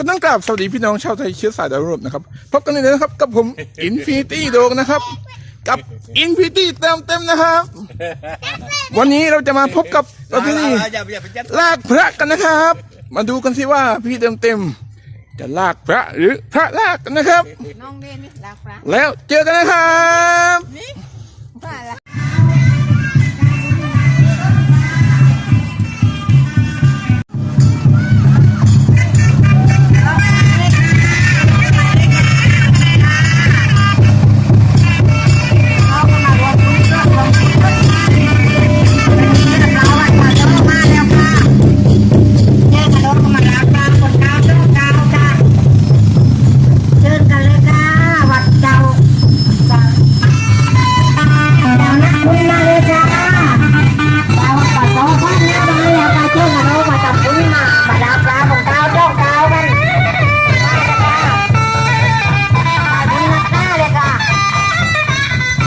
ก็ต้องกราบสวัสดีพี่น้องชาวไทยเชื้อสายดาวรุ่งนะครับพบกันเลยนะครับ กับผมอินฟินิตี้โดงนะครับ กับอินฟินิตี้เต็มเต็มๆนะครับ วันนี้เราจะมาพบกับประเพณี อย่าอย่าไปยัดลากพระกันนะครับ มาดูกันสิว่าพี่เต็มเต็มๆจะลากพระหรือพระลากกันนะครับ น้องเล่นนี่ลากพระแล้วเจอกันนะครับ